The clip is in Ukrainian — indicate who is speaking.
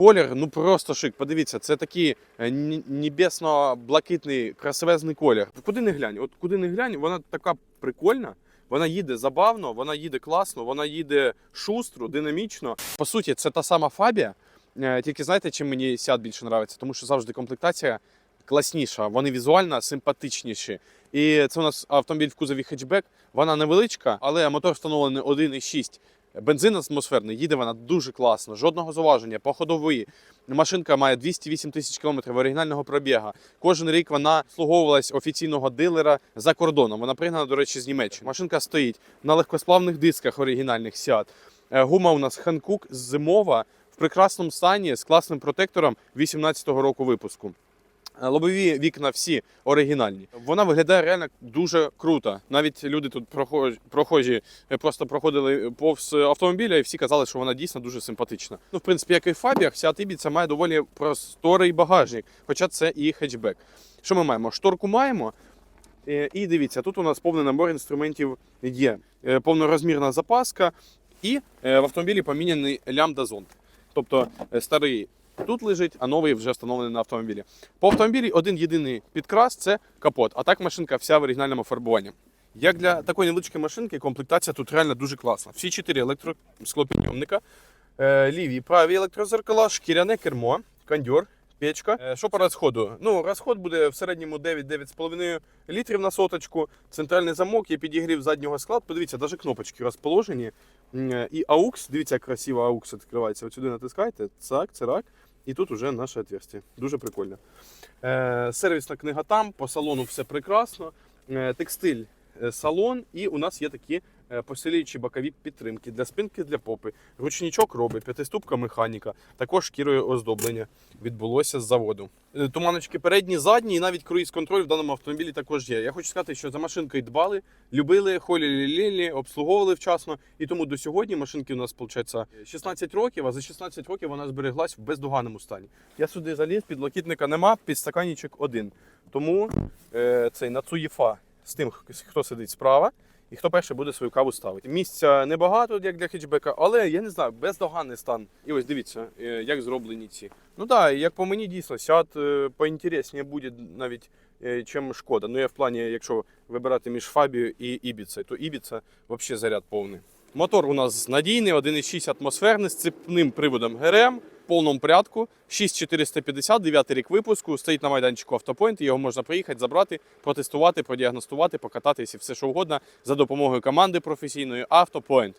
Speaker 1: Колір, ну просто шик. Подивіться, це такий е, небесно-блакитний красивезний колір. Куди не глянь, от куди не глянь, вона така прикольна. Вона їде забавно, вона їде класно, вона їде шустро, динамічно. По суті, це та сама Фабія. Е, Тільки знаєте, чим мені сяд більше подобається? Тому що завжди комплектація класніша, вони візуально симпатичніші. І це у нас автомобіль в кузові хетчбек. Вона невеличка, але мотор встановлений 1,6. Бензин атмосферний, їде вона дуже класно, жодного зауваження, по. Машинка має 208 тисяч кілометрів оригінального пробіга. Кожен рік вона обслуговувалась офіційного дилера за кордоном. Вона пригнана, до речі, з Німеччини. Машинка стоїть на легкосплавних дисках оригінальних Seat. Е, Гума у нас Ханкук зимова в прекрасному стані з класним протектором 18-го року випуску. Е, Лобові вікна всі оригінальні. Вона виглядає реально дуже круто. Навіть люди тут прохожі, прохожі е, просто проходили повз автомобіля і всі казали, що вона дійсно дуже симпатична. Ну, в принципі, як і в Фабіях, ця Ibiza має доволі просторий багажник, хоча це і хетчбек. Що ми маємо? Шторку маємо. Е, І дивіться, тут у нас повний набор інструментів є. Повнорозмірна запаска, і в автомобілі поміняний лямбда-зонд. Тобто е, старий тут лежить, а новий вже встановлений на автомобілі. По автомобілі один єдиний підкрас це капот. А так машинка вся в оригінальному фарбуванні. Як для такої невеличкої машинки, комплектація тут реально дуже класна. Всі чотири електросклопідйомника, е, ліві і праві електрозеркала, шкіряне кермо, кондьор, печка. Е, Що по розходу? Ну, розход буде в середньому 9-9,5 літрів на соточку. Центральний замок, є підігрів заднього складу. Подивіться, навіть кнопочки розположені. І AUX, дивіться, як красиво AUX відкривається. От сюди натискаєте, цак, цирак. І тут уже наше отверстие. Дуже прикольно. Е, сервісна книга там, по салону все прекрасно. Е, текстиль е, салон, і у нас є такі посилюючі бокові підтримки для спинки, для попи. Ручничок робить, п'ятиступка механіка, також шкірою оздоблення відбулося з заводу. Е, Туманочки передні, задні, і навіть круїз-контроль в даному автомобілі також є. Я хочу сказати, що за машинкою дбали, любили, холіли, лілі, обслуговували вчасно. І тому до сьогодні машинки у нас виходить 16 років, а за 16 років вона збереглась в бездоганному стані. Я сюди заліз, підлокітника нема, підстаканічок один. Тому е, цей на Цуєфа з тим, хто сидить справа. І хто перший буде свою каву ставити. Місця небагато, як для хетчбека, але я не знаю, бездоганний стан. І ось дивіться, е, як зроблені ці. Ну так, як по мені дійсно, сяд е, поінтересніше буде навіть, е, чим шкода. Ну я в плані, якщо вибирати між Фабією і Ібіцею, то Ібіца взагалі заряд повний. Мотор у нас надійний, 1,6 атмосферний з цепним приводом ГРМ в повному порядку. 6450, 9 рік випуску, стоїть на майданчику Автопойнт, його можна приїхати, забрати, протестувати, продіагностувати, покататися і все що угодно за допомогою команди професійної Автопойнт.